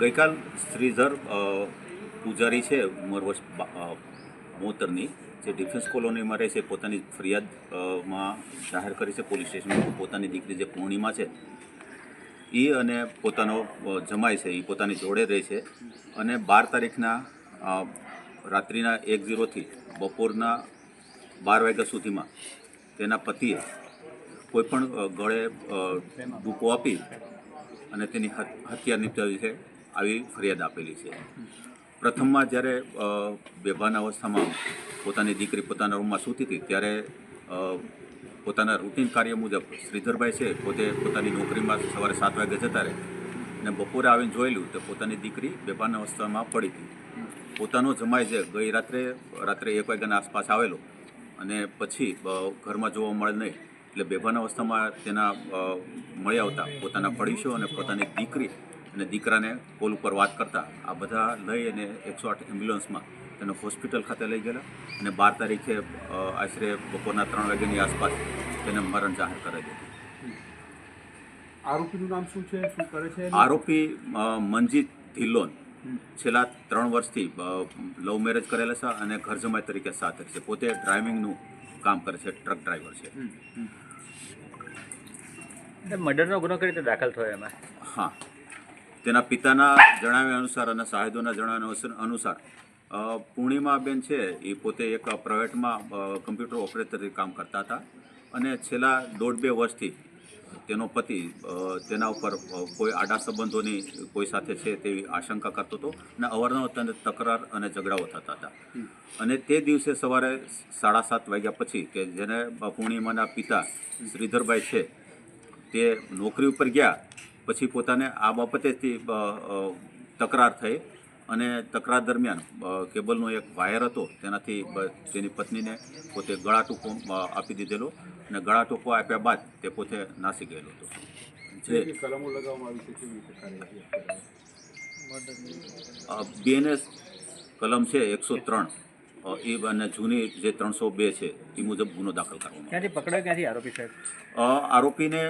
ગઈકાલ શ્રીધર પૂજારી છે ઉંમર વર્ષ મોતરની જે ડિફેન્સ કોલોનીમાં રહે છે, પોતાની ફરિયાદમાં જાહેર કરી છે, પોલીસ સ્ટેશનમાં. પોતાની દીકરી જે પૂર્ણિમા છે એ અને પોતાનો જમાય છે એ પોતાની જોડે રહે છે. અને બાર તારીખના રાત્રિના એક ઝીરોથી બપોરના બાર વાગ્યા સુધીમાં તેના પતિએ કોઈપણ ગળે ડૂકો આપી અને તેની હત- હત્યા નિપજાવી છે. આવી ફરિયાદ આપેલી છે. પ્રથમમાં જ્યારે બેભાન અવસ્થામાં પોતાની દીકરી પોતાના રૂમમાં સૂતી હતી, ત્યારે પોતાના રૂટીન કાર્ય મુજબ શ્રીધરભાઈ છે પોતે પોતાની નોકરીમાં સવારે સાત વાગે જતા રહે અને બપોરે આવીને જોયેલું તો પોતાની દીકરી બેભાન અવસ્થામાં પડી હતી. પોતાનો જમાઈ છે ગઈ રાત્રે રાત્રે એક વાગ્યાના આસપાસ આવેલો અને પછી ઘરમાં જોવા મળે નહીં એટલે બેભાન અવસ્થામાં તેના મળ્યા મળી આવતા પોતાના પડોશીઓ અને પોતાની દીકરી અને દીકરાને કોલ ઉપર વાત કરતા આ બધા લઈ અને એકસો આઠ એમ્બ્યુલન્સમાં તેને હોસ્પિટલ ખાતે લઈ ગયેલા અને બાર તારીખે આશરે બપોરના ત્રણ વાગ્યાની આસપાસ તેને મરણ જાહેર કરાઈ દીધું. આરોપીનું નામ શું છે? શું કરે છે? આરોપી મનજીત ધિલ્લોન છેલ્લા ત્રણ વર્ષથી લવ મેરેજ કરેલા છે અને ઘર જમાઈ તરીકે સાથે છે. પોતે ડ્રાઇવિંગનું કામ કરે છે ટ્રક ડ્રાઈવર છે. મર્ડરનો ગુનો કઈ રીતે દાખલ થયો એમાં? હા. તેના પિતાના જણાવ્યા અનુસાર અને સાહેદોના જણાવ્યા અનુસાર- પૂર્ણિમાબેન છે એ પોતે એક પ્રાઇવેટમાં કમ્પ્યુટર ઓપરેટર તરીકે કામ કરતા હતા અને છેલ્લા દોઢ બે વર્ષથી તેનો પતિ તેના ઉપર કોઈ આડા સંબંધોની કોઈ સાથે છે તેવી આશંકા કરતો હતો અને અવારનવાર તેને તકરાર અને ઝઘડાઓ થતા હતા. અને તે દિવસે સવારે સાડા સાત વાગ્યા પછી કે જેને પૂર્ણિમાના પિતા શ્રીધરભાઈ છે તે નોકરી ઉપર ગયા પછી પોતાને આ અ, તકરાર થઈ અને તકરાર દરમિયાન કેબલનો એક વાયર હતો તેનાથી તેની પત્નીને પોતે ગળા ટૂંકો આપી દીધેલો અને ગળા ટૂંકો આપ્યા બાદ તે પોતે નાસી ગયેલો હતો જે? બીએનએસ કલમ છે એકસો ત્રણ એ અને જૂની જે ત્રણસો બે છે એ મુજબ ગુનો દાખલ કરવામાં. ક્યાંથી પકડાય ક્યાંથી આરોપી સાહેબ? આરોપીને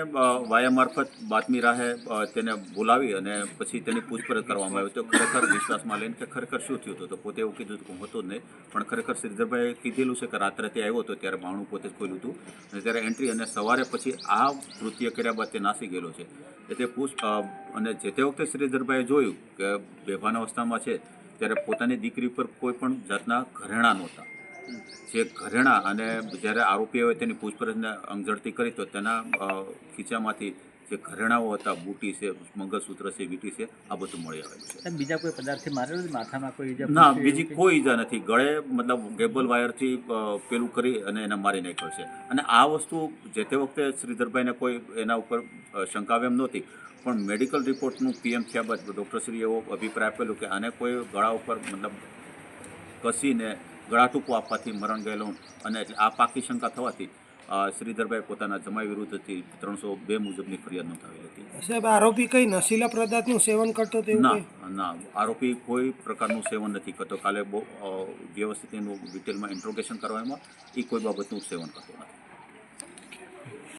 વાયા મારફત બાતમી રાહે તેને બોલાવી અને પછી તેની પૂછપરછ કરવામાં આવી. તો ખરેખર વિશ્વાસમાં લઈને કે ખરેખર શું થયું હતું? તો પોતે એવું કીધું હતું હતો જ નહીં પણ ખરેખર શ્રીધરભાઈએ કીધેલું છે કે રાત્રે તે આવ્યો હતો ત્યારે બાણું પોતે જ ખોલ્યું હતું. અને ત્યારે એન્ટ્રી અને સવારે પછી આ કૃત્ય કર્યા બાદ તે નાસી ગયેલો છે. એટલે પૂછ અને જે તે વખતે શ્રીધરભાઈએ જોયું કે બેભાન અવસ્થામાં છે ત્યારે પોતાની દીકરી પર કોઈ પણ જાતના ઘરેણાં નહોતા. જે ઘરેણા અને જ્યારે આરોપીઓએ તેની પૂછપરછને અંગઝડતી કરી તો તેના ખીચામાંથી જે ઘરેણાઓ હતા બુટી છે મંગળસૂત્ર છે વીંટી છે આ બધું મળી આવેલું છે. બીજા કોઈ પદાર્થથી મારેલો માથામાં કોઈ ઈજા ના બીજી કોઈ? ઈજા નથી. ગળે મતલબ ગેબલ વાયરથી પેલું કરી અને એને મારી નાખ્યો છે. અને આ વસ્તુ જે તે વખતે શ્રીધરભાઈને કોઈ એના ઉપર શંકાવે શંકા એમ નહોતી પણ મેડિકલ રિપોર્ટનું પીએમ થયા બાદ ડૉક્ટરશ્રીએ એવો અભિપ્રાય આપેલો કે આને કોઈ ગળા ઉપર મતલબ કસીને ગળા ટૂંકો આપવાથી મરણ ગયેલું અને આ પાકી શંકા થવાથી શ્રીધરભાઈ પોતાના જમાઈ વિરુદ્ધથી ત્રણસો બે મુજબની ફરિયાદ નોંધાવી હતી. સાહેબ આરોપી કઈ નશીલા પદાર્થનું સેવન કરતો તેવું ના ના આરોપી કોઈ પ્રકારનું સેવન નથી કરતો. કાલે બહુ વ્યવસ્થિત એનું ડિટેલમાં ઇન્ટ્રોગેશન કરવામાં એ કોઈ બાબતનું સેવન કરતો નથી.